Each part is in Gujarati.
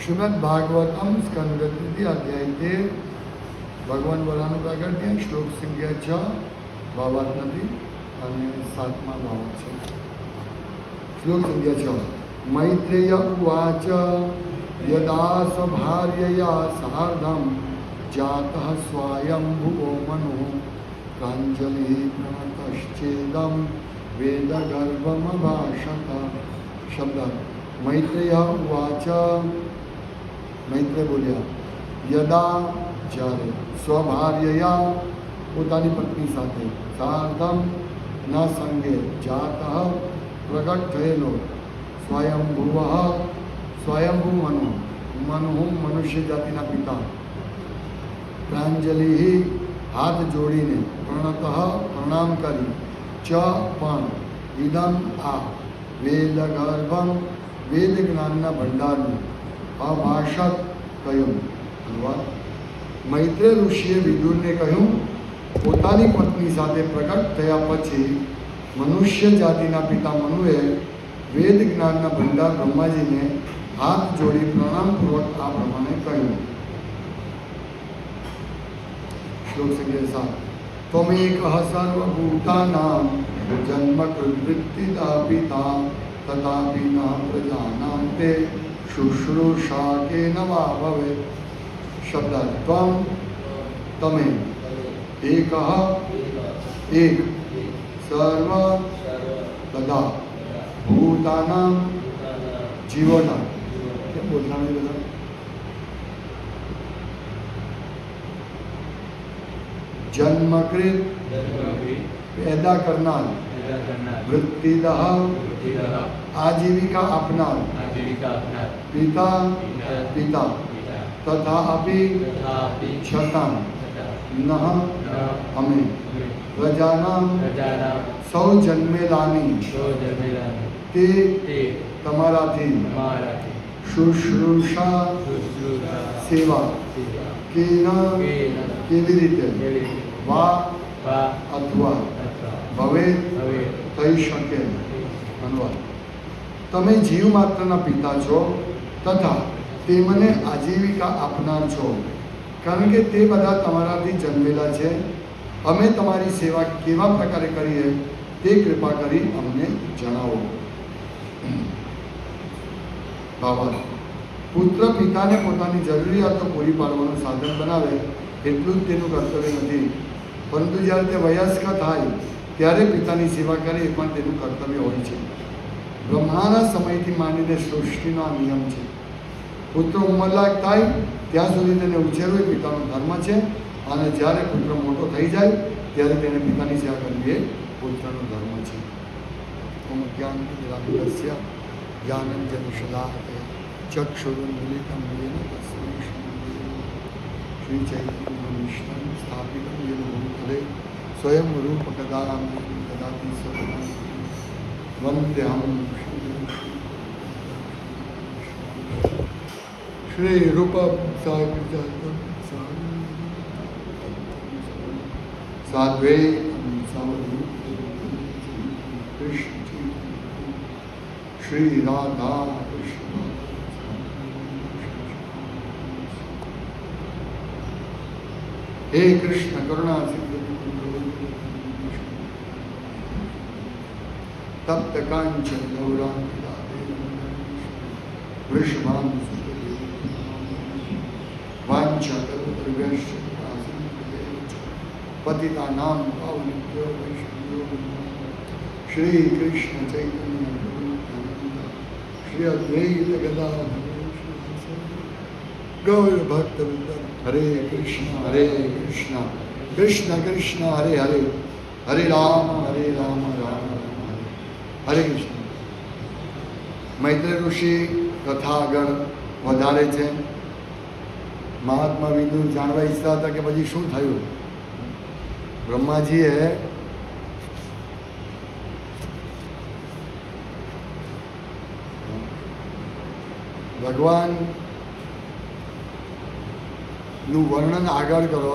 શ્રીમદ ભાગવતમ સ્કંદ તૃતીય અધ્યાય તેર ભગવાન બોલાનું પ્રાગટ્ય શ્લોક સંખ્યા છ ભાવાત નથી અને સાતમા ભાવાત છે શ્લોક સંખ્યા છ મૈત્રેય ઉવાચ યદા સ્વભાર્યયા સાર્ધમ જાત સ્વાયંભુવો મનુ પ્રાંજલિ પ્રણતશ્ચેદમ વેદગર્ભમભાષત શબ્દ મૈત્રેય ઉવાચ મૈત્રે બોલ્યા યદા જ્યારે સ્વભાર્યયા પોતાની પત્ની સાથે સાર્ધમ ના સંગે જાત પ્રગટ થયેલો સ્વયંભુવ સ્વયંભુ મનુ મનુ મનુષ્ય જાતિના પિતા પ્રાંજલિ હાથ જોડીને પ્રણત પ્રણામ કરી ચ પણ ઇદમ આ વેદ ગર્ભમ વેદ જ્ઞાનના ભંડારનું અભાષત કહ્યું અનુવાદ મૈત્રેય ઋષિએ વિદુરને કહ્યું પોતાની પત્ની સાથે પ્રગટ થયા પછી મનુષ્ય જાતિના પિતા મનુએ વેદ જ્ઞાનના ભંડાર બ્રહ્માજીને હાથ જોડી પ્રણામપૂર્વક આ પ્રમાણે કહ્યું. શ્લોક સંખ્યા સાત. ત્વમેક સર્વભૂતાનાં જન્મકૃવૃત્તિદા પિતા તથાપિ ન પ્રજાનાં તે શુશ્રૂષા કે નવા ભવે શબ્દ ત્વમ તમે એક એક સર્વ બધા ભૂતાના જીવોના કેમ બોલના નહીં બધા જન્મકૃત પેદા કરનાર વૃત્તિદહ આજીવિકા આપનાર પિતા પિતા તથા આપી છતાં નહ અમે પ્રજાના સૌ જન્મેલાની તે તમારાથી શુશ્રુષા સેવા કેના કેવી રીતે વા અથવા ભવે થઈ શકે અનુવાદ તમે જીવ માત્રના પિતા છો તથા તેમને આજીવિકા આપનાર છો. કારણ કે તે બધા તમારાથી જન્મેલા છે. અમે તમારી સેવા કેવા પ્રકારે કરીએ તે કૃપા કરી અમને જણાવો. બાબા, પુત્ર પિતાને પોતાની જરૂરિયાતો પૂરી પાડવાનું સાધન બનાવે એટલું જ તેનું કર્તવ્ય નથી. પરંતુ જ્યારે તે વયસ્ક થાય, ત્યારે પિતાની સેવા કરે એ પણ તેનું કર્તવ્ય હોય છે. બ્રહ્માના સમયથી માંડીને સૃષ્ટિનો આ નિયમ છે. પુત્ર ઉંમરલાયક થાય, ત્યાં સુધી તેને ઉછેરવો એ પિતાનો ધર્મ છે. અને જ્યારે પુત્ર મોટો થઈ જાય, ત્યારે તેને પિતાની સેવા કરવી એ પુત્રનો ધર્મ છે. શ્રી ચૈતન્ય વિષ્ણુ સ્થાપિત સ્વયં રૂપ કદા કદાતી Vantyam Shri Rupa Sai Sadve Shri Radha Krishna Hey Krishna Karuna Siddha tattakance devran Vışman Vanca Rıveş Patitanam Avnitya Vaishnayo Shri Krishna Chaitanya Shri Advaita Gadadhara Gaur Bhakta Hare Krishna Hare Krishna. Krishna Krishna Hare Hare. Hare Rama Hare Rama. હરે કૃષ્ણ. મૈત્રી ઋષિ કથા આગળ વધારે છે. મહાત્મા વિદુર જાણવા ઈચ્છતા હતા કે પછી શું થયું? બ્રહ્માજીએ ભગવાનનું વર્ણન આગળ કરો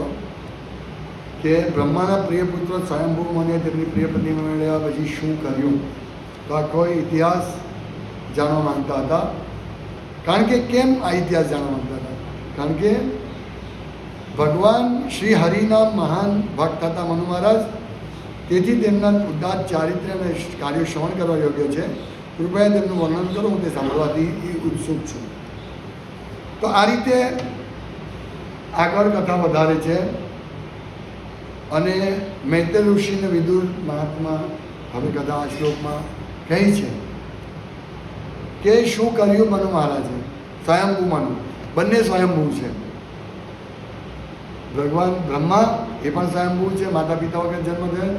કે બ્રહ્માના પ્રિય પુત્ર સ્વયંભૂ મને તેમની પ્રિય પત્ની મળ્યા પછી શું કર્યું? તો આખો ઇતિહાસ જાણવા માગતા હતા? કારણ કે કેમ આ ઇતિહાસ જાણવા માંગતા હતા? કારણ કે ભગવાન શ્રી હરિના મહાન ભક્ત હતા મનુ મહારાજ. તેથી તેમના ઉદાત ચારિત્ર્ય અને કાર્યો શ્રવણ કરવા યોગ્ય છે. કૃપયા તેમનું વર્ણન કરો, હું તે સાંભળવાથી ઉત્સુક છું. તો આ રીતે આગળ કથા વધારે છે અને મૈત્ર ઋષિને વિદુર મહાત્મા હવે કથા આ શ્લોકમાં કહી છે? કે શું કર્યું મનુ મહારાજે? સ્વયંભૂ મનુ બંને સ્વયંભૂ છે. ભગવાન બ્રહ્મા એ પણ સ્વયંભૂ છે માતા પિતા વગર જન્મ થયેલ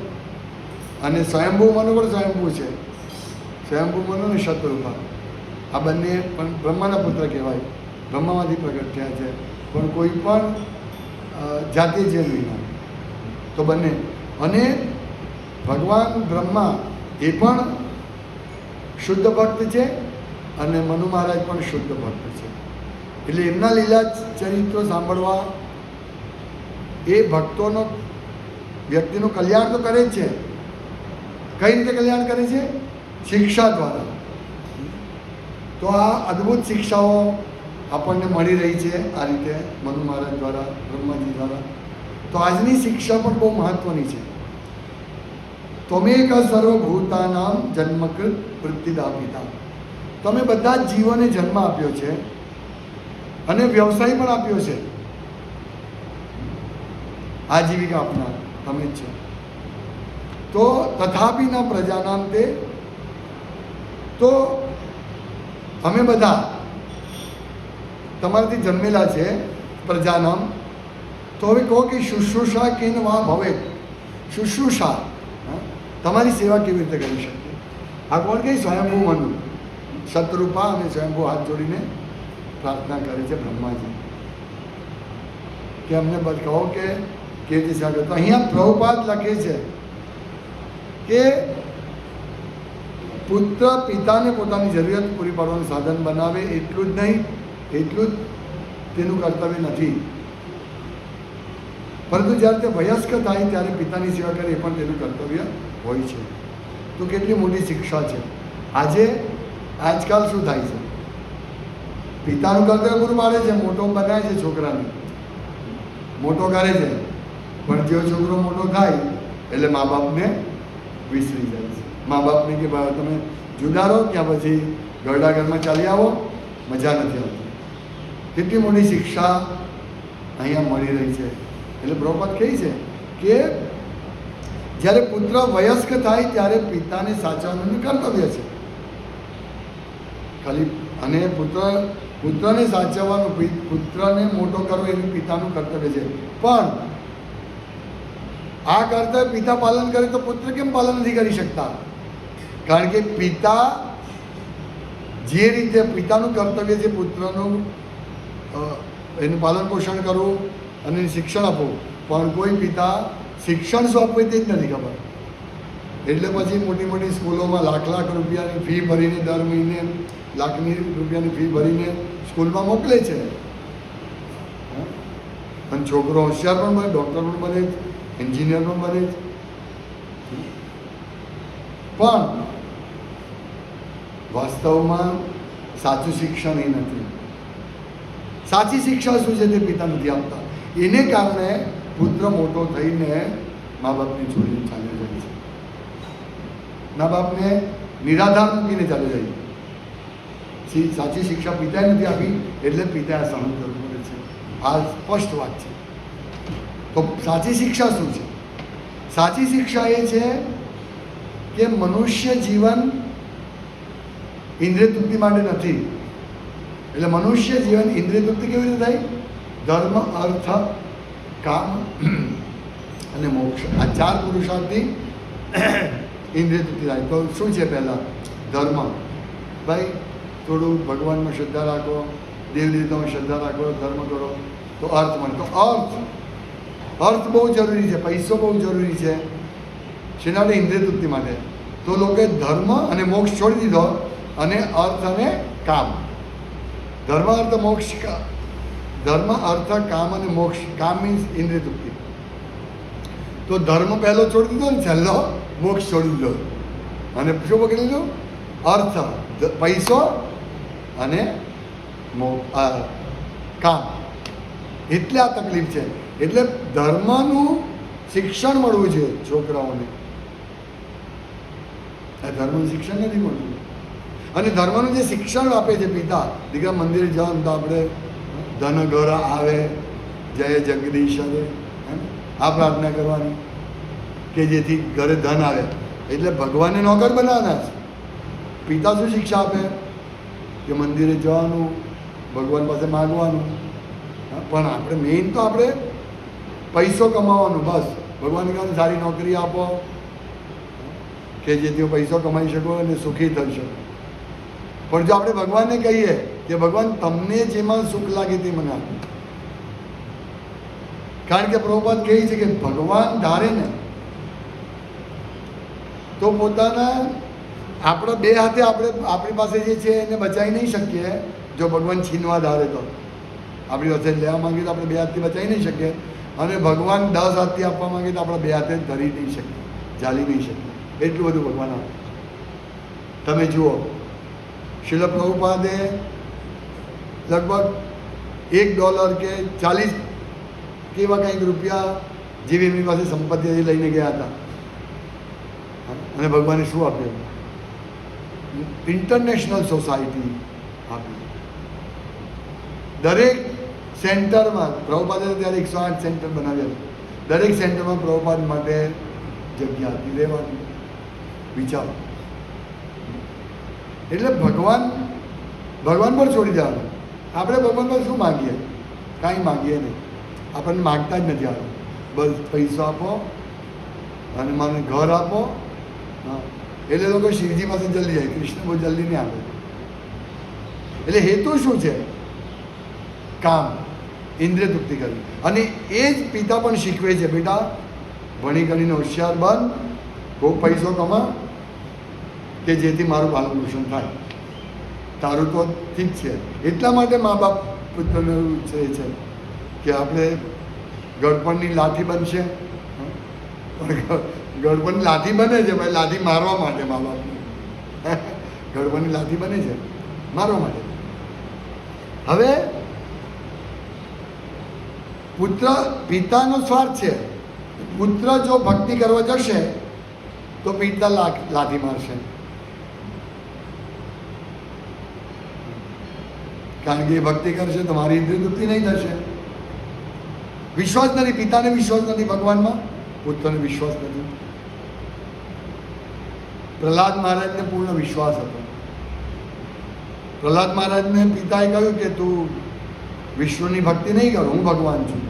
અને સ્વયંભૂ મનુ પણ સ્વયંભૂ છે. સ્વયંભૂ મનુ અને શત્રુભા આ બંને પણ બ્રહ્માના પુત્ર કહેવાય. બ્રહ્મામાંથી પ્રગટ થયા છે. પણ કોઈ પણ જાતિ જાતે જે વિના તો બંને. અને ભગવાન બ્રહ્મા એ પણ શુદ્ધ ભક્ત છે અને મનુ મહારાજ પણ શુદ્ધ ભક્ત છે. એટલે એમના લીલા ચરિત્રો સાંભળવા એ ભક્તોનો, વ્યક્તિનું કલ્યાણ તો કરે જ છે. કઈ રીતે કલ્યાણ કરે છે? શિક્ષા દ્વારા. તો આ અદ્ભુત શિક્ષાઓ આપણને મળી રહી છે આ રીતે મનુ મહારાજ દ્વારા, બ્રહ્માજી દ્વારા. તો આજની શિક્ષા પણ બહુ મહત્વની છે. ત્વમેક સર્વભૂતાનામ જન્મકૃત વૃત્તિદા પિતા તમે બધા જ જીવોને જન્મ આપ્યો છે અને વ્યવસાય પણ આપ્યો છે આજીવિકા આપનાર તમે જ છો તો તથાપિના પ્રજાનામ તે તો અમે બધા તમારાથી જન્મેલા છે પ્રજાનામ તો હવે કહો કે શુશ્રુષા કેન વા ભવે શુશ્રૂષા? તમારી સેવા કેવી રીતે કરી શકીએ? આ કોણ કહે, સ્વયંભૂ મનુ શત્રુપા અને સ્વયંભૂ હાથ જોડીને પ્રાર્થના કરે છે બ્રહ્માજી. કે અમને કહો કે કેતી સાહેબ તો અહીંયા પ્રભુપાદ લખે છે કે પુત્ર પિતાને પોતાની જરૂરિયાત પૂરી પાડવાનું સાધન બનાવે એટલું જ નહીં, એટલું જ તેનું કર્તવ્ય નથી. પરંતુ જ્યારે તે વયસ્ક થાય ત્યારે પિતાની સેવા કરે એ પણ તેનું કર્તવ્ય હોય છે. તો કેટલી મોટી શિક્ષા છે? આજે, આજકાલ શું થાય છે? પિતાનું કર્તવ્ય પૂરું પાડે છે, મોટો બનાવે છે છોકરાને. મોટો કરે છે. પણ જેવો છોકરો મોટો થાય, એટલે મા બાપને વિસરી જાય છે. મા બાપને કે ભાઈ, તમે જુદા રહો ક્યાં પછી ગરડા ઘરમાં ચાલી આવો, મજા નથી આવતી. કેટલી મોટી શિક્ષા અહીંયા મળી રહી છે. એટલે પ્રભુપાદ કહે છે કે જ્યારે પુત્ર વયસ્ક થાય ત્યારે પિતાને સાચવવાનું કર્તવ્ય છે. ખાલી અને પુત્ર, પુત્રને સાચવવાનું પુત્રને મોટો કરવો એનું પિતાનું કર્તવ્ય છે. પણ આ કર્તવ્ય પિતા પાલન કરે તો પુત્ર કેમ પાલન નથી કરી શકતા? કારણ કે પિતા જે રીતે પિતાનું કર્તવ્ય છે, પુત્રનું એનું પાલન પોષણ કરવું અને શિક્ષણ આપવું. પણ કોઈ પિતા શિક્ષણ શું આપવું તે જ નથી ખબર. એટલે પછી મોટી મોટી સ્કૂલોમાં લાખ લાખ રૂપિયાની ફી ભરીને દર મહિને લાખની રૂપિયાની ફી ભરીને સ્કૂલમાં મોકલે છે? અને છોકરો હોશિયાર પણ બને ડૉક્ટર પણ બને એન્જિનિયર પણ બને. પણ વાસ્તવમાં સાચું શિક્ષણ એ નથી. સાચી શિક્ષા શું છે તે પિતા નથી આપતા. એને કારણે પુત્ર મોટો થઈને મા બાપની છોડીને ચાલી જાય છે. મા બાપને નિરાધાર મૂકીને ચાલી જાય સાચી શિક્ષા પિતાએ નથી આપી, એટલે પિતાએ સહન કરવું પડે છે. આ સ્પષ્ટ વાત છે. તો સાચી શિક્ષા શું છે? સાચી શિક્ષા એ છે કે મનુષ્ય જીવન ઇન્દ્રિય તૃપ્તિ માટે નથી. એટલે મનુષ્ય જીવન ઇન્દ્રિય તૃપ્તિ કેવી રીતે થાય? ધર્મ, અર્થ કામ અને મોક્ષ. આ ચાર પુરુષાર્થથી ઇન્દ્રિય થાય. તો શું છે પહેલાં? ધર્મ. ભાઈ, થોડું ભગવાનમાં શ્રદ્ધા રાખો, દેવ દેવતામાં શ્રદ્ધા રાખો, ધર્મ કરો, તો અર્થ મળે. તો અર્થ. અર્થ બહુ જરૂરી છે. પૈસો બહુ જરૂરી છે. શેના ઇન્દ્રિય તૃપ્તિ માટે. તો લોકોએ ધર્મ અને મોક્ષ છોડી દીધો અને અર્થ અને કામ. ધર્મ, અર્થ, મોક્ષ ધર્મ, અર્થ, કામ અને મોક્ષ. કામ મીન્સ ઇન્દ્રિય તૃપ્તિ તો ધર્મ પહેલો છોડી દીધો ને છેલ્લો મોક્ષ છોડી દીધો. અને શું પકડી લીધું? અર્થ. પૈસો અને કામ. એટલે આ તકલીફ છે. એટલે ધર્મનું શિક્ષણ મળવું છે છોકરાઓને. આ ધર્મનું શિક્ષણ નથી મળતું. અને ધર્મનું જે શિક્ષણ આપે છે પિતા, દીકરા મંદિરે જાઓ તો આપણે ધન ઘર આવે, જય જગદીશ હે આ પ્રાર્થના કરવાની કે જેથી ઘરે ધન આવે. એટલે ભગવાનને નોકર બનાવવાના છે. પિતા શું શિક્ષા આપે, કે મંદિરે જવાનું, ભગવાન પાસે માગવાનું. પણ આપણે મેઇન તો આપણે પૈસો કમાવાનો, બસ. ભગવાન કહે સારી નોકરી આપો. કે જેથી હું પૈસો કમાઈ શકો અને સુખી થઈ શકું. પણ જો આપણે ભગવાનને કહીએ કે ભગવાન, તમને જેમાં સુખ લાગે તે મને આપો કારણ કે પ્રભુપાદ કહે છે કે ભગવાન ધારે ને, તો પોતાના આપણા બે હાથે આપણે આપણી પાસે જે છે એને બચાવી નહીં શકીએ, જો ભગવાન છીનવા ધારે તો. આપણી પાસે લેવા માંગીએ તો આપણે બે હાથથી બચાવી નહીં શકીએ, અને ભગવાન દસ હાથથી આપવા માંગે તો આપણે બે હાથે ધરી નહીં શકીએ ચાલી નહીં શકીએ. એટલું બધું ભગવાન આપે તમે જુઓ શિલ પ્રભુપાદે લગભગ એક ડોલર કે ચાલીસ કેવા કંઈક રૂપિયા જેવી એમની પાસે સંપત્તિ લઈને ગયા હતા. અને ભગવાને શું આપ્યું? ઇન્ટરનેશનલ સોસાયટી આપી દરેક સેન્ટરમાં, પ્રભુપાદે ત્યારે એકસો આઠ સેન્ટર બનાવ્યા દરેક સેન્ટરમાં પ્રભુપાદ માટે જગ્યા હતી રહેવાની વિચારો. એટલે ભગવાન ભગવાન પર છોડી દેવાનું. આપણે ભગવાનમાં શું માગીએ? કાંઈ માગીએ નહીં. આપણને માગતા જ નથી આવે બસ પૈસો આપો અને મને ઘર આપો. એટલે લોકો શિવજી પાસે જલ્દી જાય. કૃષ્ણ બહુ જલ્દી નહીં આવે. એટલે હેતુ શું છે? કામ. ઇન્દ્રિય તૃપ્તિ કરવી. અને એ જ પિતા પણ શીખવે છે, બેટા, ભણી કરીને હોશિયાર બન. બહુ પૈસો કમા કે જેથી મારું બાલકૃષ્ણ થાય. તારું તો ઠીક છે. એટલા માટે મા બાપ પુત્રને છે છે કે આપણે ગળપણની લાઠી બનશે. પણ ગળપણની લાઠી બને છે ભાઈ લાઠી મારવા માટે મા બાપને ગળપણની લાઠી બને છે, મારવા માટે. હવે પુત્ર પિતાનો સ્વાર્થ છે. પુત્ર જો ભક્તિ કરવા જશે, તો પિતા લાઠી મારશે. કારણ કે એ ભક્તિ કરશે તો મારી ઇન્દ્રિય તૃપ્તિ નહીં થશે. વિશ્વાસ નથી, પિતાને વિશ્વાસ નથી ભગવાનમાં, પુત્રને વિશ્વાસ નથી. પ્રહલાદ મહારાજને પૂર્ણ વિશ્વાસ હતો. પ્રહલાદ મહારાજને પિતાએ કહ્યું કે તું વિશ્વની ભક્તિ નહીં કર, હું ભગવાન છું.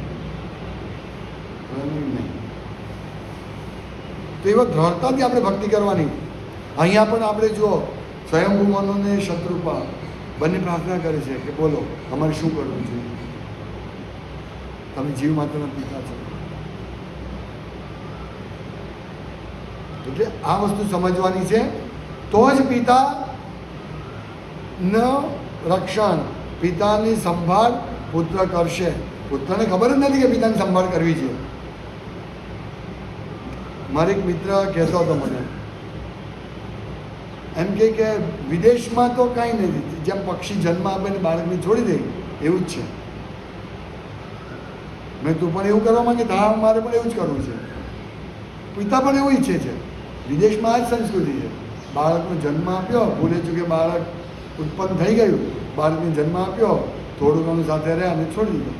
નહીં. તો એવા દ્રઢતાથી આપણે ભક્તિ કરવાની. અહીંયા પણ આપણે જો સ્વયંભૂ મનોને શત્રુપા બંને પ્રાર્થના કરે છે કે બોલો, અમારે શું કરવું જોઈએ તમે જીવ માત્રના પિતા છો. એટલે આ વસ્તુ સમજવાની છે. તો જ પિતા ન રક્ષણ, પિતાની સંભાળ પુત્ર કરશે. પુત્રને ખબર જ નથી કે પિતાની સંભાળ કરવી છે. મારે એક મિત્ર કહેતો હતો મને એમ કે કે વિદેશમાં તો કાંઈ નથી. જેમ પક્ષી જન્મ આપે ને બાળકને છોડી દે, એવું જ છે. મેં તું પણ એવું કરવા માંગે, હા, મારે પણ એવું જ કરવું છે. પિતા પણ એવું ઈચ્છે છે. વિદેશમાં આ જ સંસ્કૃતિ છે. બાળકનો જન્મ આપ્યો, ભૂલે ચૂકે બાળક ઉત્પન્ન થઈ ગયું, બાળકને જન્મ આપ્યો થોડું ઘણું સાથે રહે અને છોડી દીધું.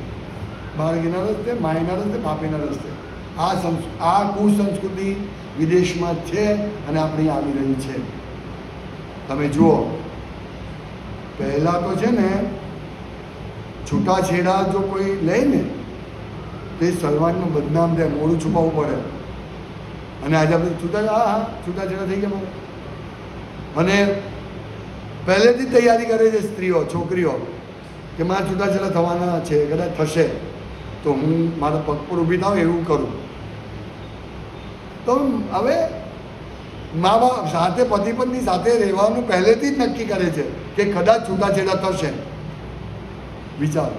બાળક એના રસ્તે, માયના રસ્તે, બાપીના રસ્તે. આ સંસ, આ કુસંસ્કૃતિ વિદેશમાં છે અને આપણી આવી રહી છે. તમે જુઓ, પહેલાં તો છે ને, છૂટાછેડા જો કોઈ લે ને, તો એ સલમાનનું બદનામ દે મોડું છુપાવવું પડે. અને આજે આપણે છૂટા, હા હા, છૂટાછેડા થઈ ગયા અને પહેલેથી તૈયારી કરે છે સ્ત્રીઓ, છોકરીઓ, કે મારા છૂટાછેડા થવાના છે, કદાચ થશે, તો હું મારા પગ પર ઊભી થાવ એવું કરું. તો હવે મા બાપ સાથે પતિ પત્ની સાથે રહેવાનું પહેલેથી જ નક્કી કરે છે કે કદાચ છૂટાછેડા થશે. વિચાર.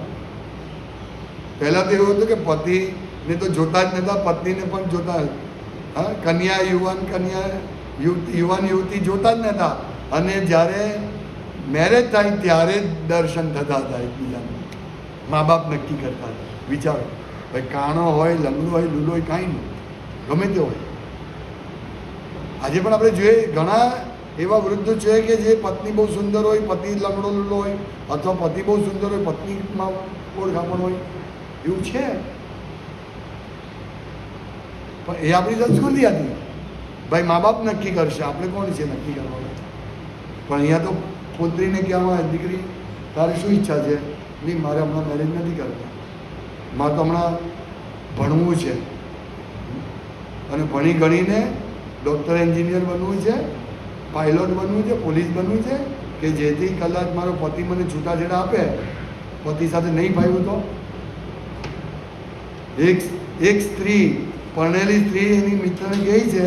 પહેલાં તો એવું હતું કે પતિને તો જોતા જ નહોતા પત્નીને પણ જોતા હા, કન્યા, યુવાન, કન્યા, યુવતી, યુવાન, યુવતી જોતા જ નહોતા અને જ્યારે મેરેજ થાય ત્યારે જ દર્શન થતા હતા એકબીજાને. મા બાપ નક્કી કરતા હતા. વિચારો. ભાઈ, કાણો હોય, લંગડો હોય, લૂલો હોય, કાંઈ નહીં. ગમે તે હોય. આજે પણ આપણે જોઈએ ઘણા એવા વૃદ્ધો છે કે જે પત્ની બહુ સુંદર હોય પતિ લંગડો લૂલો હોય અથવા પતિ બહુ સુંદર હોય પત્નીમાં ઓળખામણ હોય. એવું છે? પણ એ આપણી સંસ્કૃતિ હતી. ભાઈ મા બાપ નક્કી કરશે. આપણે કોણ છે નક્કી કરવાનું? પણ અહીંયા તો પુત્રીને કહેવામાં આવે, દીકરી તારી શું ઈચ્છા છે? નહીં મારે હમણાં મેરેજ નથી કરતા મારે તો હમણાં ભણવું છે. અને ભણી ગણીને ડૉક્ટર એન્જિનિયર બનવું છે પાયલોટ બનવું છે પોલીસ બનવું છે, કે જેથી કદાચ મારો પતિ મને છૂટાછેડા આપે, પતિ સાથે નહીં ભાવ્યું તો? એક એક સ્ત્રી, પરણેલી સ્ત્રી એની મિત્રને કહે છે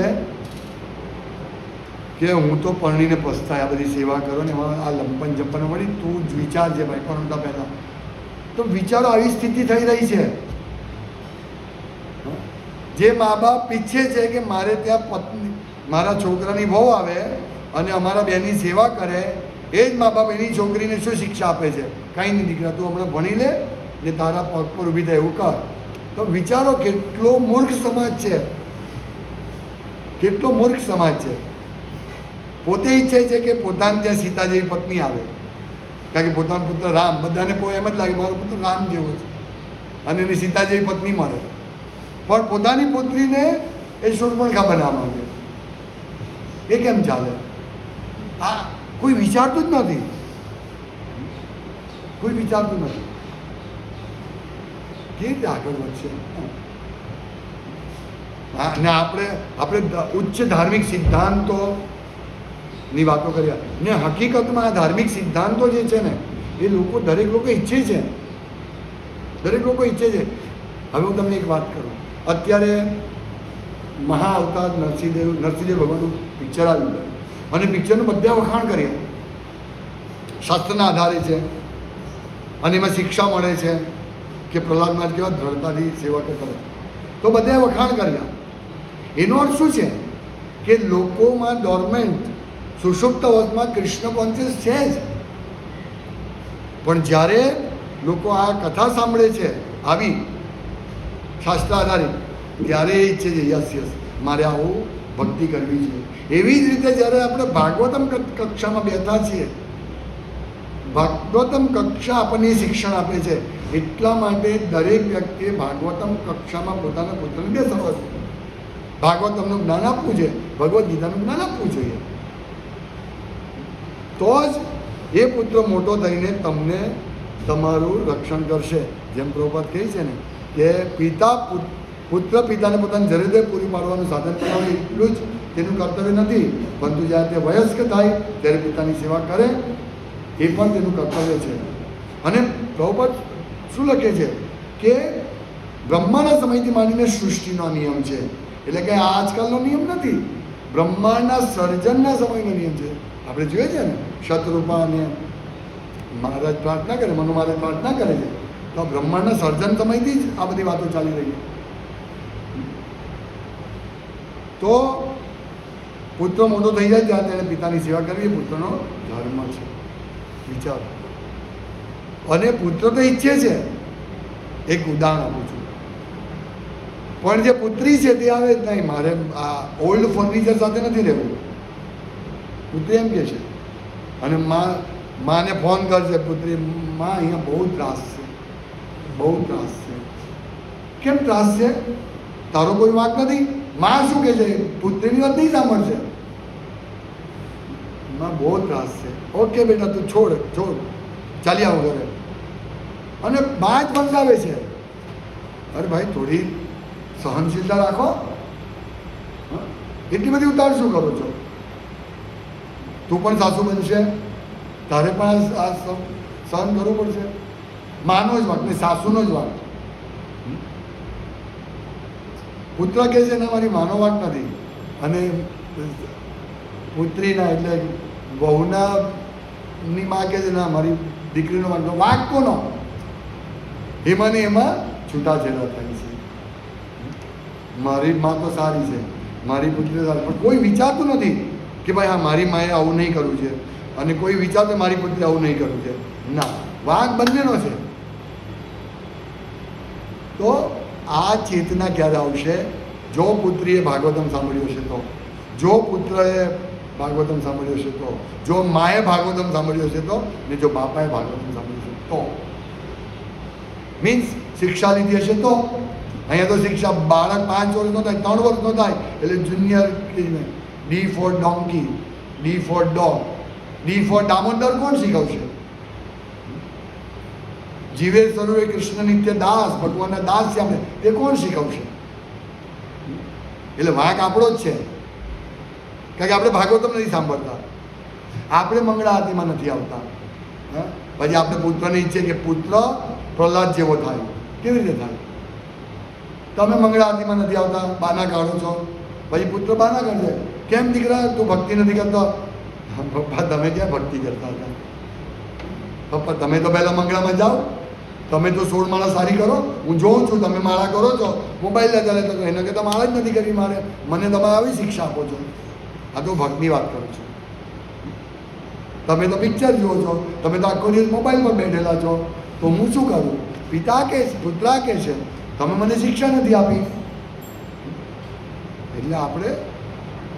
કે હું તો પરણીને પસ્તાય, આ બધી સેવા કરો ને એમાં આ લંપન જંપન મળી તું જ વિચારજે ભાઈ, પરણતા પહેલાં. તો વિચારો આવી સ્થિતિ થઈ રહી છે. જે મા બાપ ઈચ્છે છે કે મારે ત્યાં મારા છોકરાની બહુ આવે અને અમારા બેનની સેવા કરે, એ જ મા બાપ એની છોકરીને શું શિક્ષા આપે છે? કાંઈ નહીં દીકરા તું હમણાં ભણી લે ને તારા પગ પર ઊભી થાય એવું કર. તો વિચારો કેટલો મૂર્ખ સમાજ છે. કેટલો મૂર્ખ સમાજ છે. પોતે ઈચ્છે છે કે પોતાને ત્યાં સીતા જેવી પત્ની આવે. કારણ કે પોતાનો પુત્ર રામ, બધાને કોઈ એમ જ લાગે, મારો પુત્ર રામ જેવો છે. અને એની સીતા જેવી પત્ની મળે. પણ પોતાની પુત્રીને એ શૂર્પણખા બનાવવા માંગે. એ કેમ ચાલે? આ કોઈ વિચારતું જ નથી. કોઈ વિચારતું નથી. કેવી રીતે આગળ વધશે? હા ને આપણે આપણે ઉચ્ચ ધાર્મિક સિદ્ધાંતો ની વાતો કર્યા ને હકીકતમાં આ ધાર્મિક સિદ્ધાંતો જે છે ને, એ લોકો, દરેક લોકો ઈચ્છે છે. દરેક લોકો ઈચ્છે છે. હવે હું તમને એક વાત કરું. અત્યારે મહા અવતાર નરસિંહદેવ નરસિંહદેવ ભગવાનનું પિક્ચર આવ્યું અને પિક્ચરનું બધા વખાણ કર્યા શાસ્ત્રના આધારે છે. અને એમાં શિક્ષા મળે છે કે પ્રહલાદ મહારાજ કેવા દ્રઢતાથી સેવા કરતા. તો બધા વખાણ કર્યા. એનો અર્થ શું છે? કે લોકોમાં ડોર્મેન્ટ સુષુપ્ત અવસ્થમાં કૃષ્ણ કોન્શિયસ છે જ. પણ જ્યારે લોકો આ કથા સાંભળે છે, આવી, શાસ્ત્ર આધારિત ત્યારે ઈચ્છે છે યસ યસ. મારે આવું ભક્તિ કરવી છે. એવી જ રીતે જ્યારે આપણે ભાગવતમ કક્ષામાં બેઠા છીએ, ભાગવતમ કક્ષા આપણને શિક્ષણ આપે છે. એટલા માટે દરેક વ્યક્તિએ ભાગવતમ કક્ષામાં પોતાના પુત્રને બેસાડવા છે ભાગવતમનું જ્ઞાન આપવું છે ભગવદ્ ગીતાનું જ્ઞાન આપવું જોઈએ. તો જ એ પુત્ર મોટો થઈને તમને તમારું રક્ષણ કરશે. જેમ પ્રભુપાદ કહે છે ને, કે પિતા પુત- પુત્ર પિતાને પોતાની જરૂરિયાત પૂરી પાડવાનું સાધન બનાવે એટલું જ તેનું કર્તવ્ય નથી. પરંતુ જ્યારે તે વયસ્ક થાય, ત્યારે પિતાની સેવા કરે, એ પણ તેનું કર્તવ્ય છે. અને પ્રભુપાદ શું લખે છે? કે બ્રહ્માના સમયથી માંડીને સૃષ્ટિનો નિયમ છે. એટલે કે આજકાલનો નિયમ નથી. બ્રહ્માંડના સર્જનના સમયનો નિયમ છે. આપણે જોઈએ છે ને, શતરૂપા અને મહારાજ પ્રાર્થના કરે મનુ મહારાજ પ્રાર્થના કરે છે. તો બ્રહ્માંડના સર્જન સમયથી જ આ બધી વાતો ચાલી રહી છે. તો પુત્ર મોટો થઈ જાય ત્યાં તેણે પિતાની સેવા કરવી પુત્રનો ધર્મ છે. વિચારો. અને પુત્ર તો ઈચ્છે છે, એક ઉદાહરણ આપું છું. પણ જે પુત્રી છે તે આવે જ નહીં. મારે આ ઓલ્ડ ફર્નિચર સાથે નથી રહેવું. પુત્રી એમ કે છે. અને માં, માને ફોન કરશે, પુત્રી, માં અહીંયા બહુ ત્રાસ છે. બહુ ત્રાસ છે. કેમ ત્રાસ છે? તારો કોઈ વાંક નથી? માં શું કહે છે? પુત્રીની વાત નહીં સાંભળશે માં બહુ ત્રાસ છે. ઓકે બેટા, તું છોડ છોડ. ચાલી આવો ઘરે. અને બા જ બંધાવે છે. અરે ભાઈ, થોડી સહનશીલતા રાખો? એટલી બધી ઉતાર શું કરો છો? તું પણ સાસુ બનશે. તારે પણ આ સહન કરવું પડશે. માનો જ વાંક ને સાસુનો જ વાંક પુત્ર કહે છે ને મારી માનો વાંક નથી. અને પુત્રીના એટલે વહુના ની માં કહે છે ના મારી દીકરીનો વાંક. વાંક કોનો? એમાં ને એમાં છૂટાછેડા થાય છે. મારી માં તો સારી છે. મારી પુત્રી સારી પણ કોઈ વિચારતું નથી કે ભાઈ હા, મારી માએ આવું નહીં કરવું છે. અને કોઈ વિચારતું મારી પુત્રી આવું નહીં કરવું છે. ના, વાંક બંનેનો છે. તો આ ચેતના ક્યારે આવશે? જો પુત્રીએ ભાગવતમ સાંભળ્યું હશે તો. જો પુત્રએ ભાગવતમ સાંભળ્યું હશે તો. જો માએ ભાગવતમ સાંભળ્યું હશે તો ને જો બાપાએ ભાગવતમ સાંભળ્યું હશે તો. મીન્સ શિક્ષા લીધી હશે તો. અહીંયા તો શિક્ષા બાળક પાંચ વર્ષનો થાય, ત્રણ વર્ષનો થાય. એટલે junior D for donkey D for dog D for Damodar કોણ શીખવશે? જીવે સર્વે કૃષ્ણ નિત્ય દાસ, ભગવાનના દાસ છે તે કોણ શીખવશે? એટલે વાંક આપણો જ છે. કારણ કે આપણે ભાગવતમ નથી સાંભળતા. આપણે મંગળા આરતીમાં નથી આવતા? પછી આપણે પુત્રને ઈચ્છે કે પુત્ર પ્રહલાદ જેવો થાય. કેવી રીતે થાય? તમે મંગળા આરતીમાં નથી આવતા? બાના કાઢો છો. પછી પુત્ર બાના કાઢે કેમ દીકરા? તું ભક્તિ નથી કરતો? પપ્પા, તમે ક્યાં ભક્તિ કરતા હતા? પપ્પા, તમે તો પહેલાં મંગળામાં જાઓ. તમે તો સોળ માળા સારી કરો, હું જોઉં છું, તમે માળા કરો છો. મોબાઈલ ચાલે તો એના તમે માળા જ નથી કરી મારે. મને તમે આવી શિક્ષા આપો છો. આ તો ભક્તની વાત કરું છું. તમે તો પિક્ચર જુઓ છો. તમે તો આખો દિવસ મોબાઈલ પર બેઠેલા છો. તો હું શું કરું? પિતા કે પુત્રા કે છે? તમે મને શિક્ષા નથી આપી. એટલે આપણે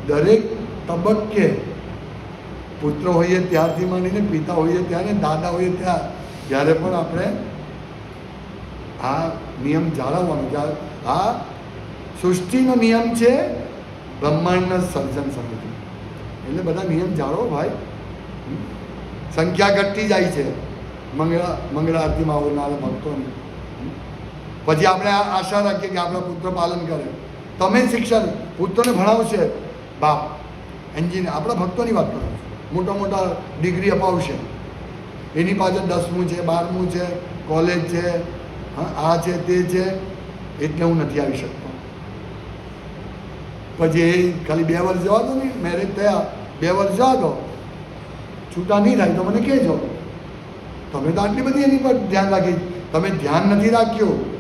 દરેક તબક્કે પુત્ર હોઈએ ત્યારથી માંડીને પિતા હોઈએ ત્યારે, દાદા હોઈએ ત્યાં, જ્યારે પણ આપણે આ નિયમ જાળવવાનો આ સૃષ્ટિનો નિયમ છે બ્રહ્માંડના સર્જન સમિતિ. એટલે બધા નિયમ જાળવો ભાઈ. સંખ્યા ઘટતી જાય છે. મંગળા મંગળા આરતીમાં આવનારા ભક્તોની? પછી આપણે આશા રાખીએ કે આપણા પુત્ર પાલન કરે. તમે શિક્ષણ પુત્રને ભણાવશે બાપ. એન્જિનિયર. આપણા ભક્તોની વાત કરું. મોટા મોટા ડિગ્રી અપાવશે. એની પાછળ દસમું છે, બારમું છે, કોલેજ છે હા, આ છે તે છે, એટલે હું નથી આવી શકતો. પછી એ ખાલી બે વર્ષ જવા દો ને મેરેજ થયા, બે વર્ષ જવા દો. છૂટા નહીં થાય, તો મને કહેજો. તમે તો આટલી બધી એની પર ધ્યાન રાખી, તમે ધ્યાન નથી રાખ્યું.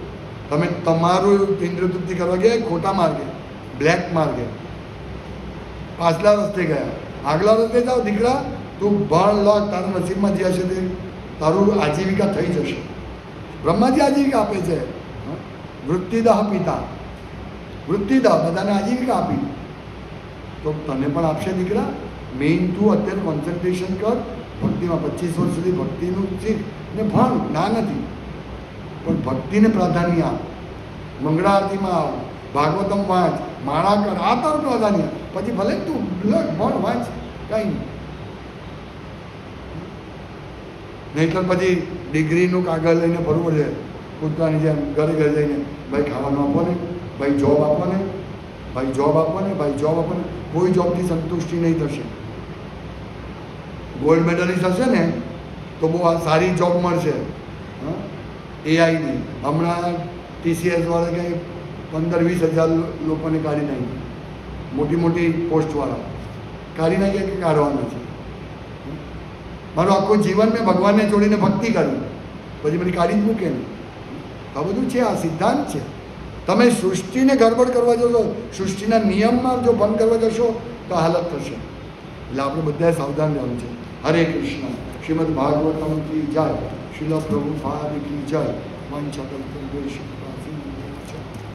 તમે તમારું ઇન્દ્ર તૃપ્તિ કરવા ગયા, ખોટા માર્ગે બ્લેક માર્ગે. પાછલા રસ્તે ગયા. આગલા રસ્તે જાઓ, દીકરા, તું ભણ લો તારા નસીબમાં જે હશે તે તારું આજીવિકા થઈ જશે. બ્રહ્માજી આજીવિકા આપે છે? વૃત્તિદહ પિતા. વૃત્તિદહ, બધાને આજીવિકા આપી. તો તને પણ આપશે દીકરા. મેઇન તું અત્યારે કોન્સન્ટ્રેશન કર. ભક્તિમાં પચીસ વર્ષ સુધી ભક્તિનું શીખ. ને ભણ, ના નથી. પણ ભક્તિને પ્રાધાન્ય આપ. મંગળા આરતીમાં આવ. ભાગવતમ વાંચ. માળા કર. આ તારું પ્રાધાન્ય. પછી ભલે તું લખ, ભણ, વાંચ. કાંઈ નહીં. નહીંતર પછી ડિગ્રીનું કાગળ લઈને ફરવું છે કૂતરાની જેમ ઘરે ઘરે જઈને, ભાઈ ખાવાનું આપો ને, ભાઈ જોબ આપો ને, ભાઈ જોબ આપો ને, ભાઈ જોબ આપો ને. કોઈ જોબથી સંતુષ્ટિ નહીં થશે. ગોલ્ડ મેડલિસ્ટ હશે ને, તો બહુ સારી જોબ મળશે. એઆઈની હમણાં ટીસીએસવાળા કંઈ પંદર વીસ હજાર લોકોને કાઢી નાખી મોટી મોટી પોસ્ટવાળા કાઢી નાખીએ કે કાઢવાના છે? મારું આખું જીવન મેં ભગવાનને જોડીને ભક્તિ કરી. પછી મને કાઢી જ મૂકે નહીં આ બધું છે, આ સિદ્ધાંત છે. તમે સૃષ્ટિને ગરબડ કરવા જશો, સૃષ્ટિના નિયમમાં જો ભંગ કરવા જશો, તો હાલત થશે. એટલે આપણે બધાએ સાવધાન રહેવું છે. હરે કૃષ્ણ. શ્રીમદ ભાગવતમ કી જય. શિલ પ્રભુ કી જય. કલ્પના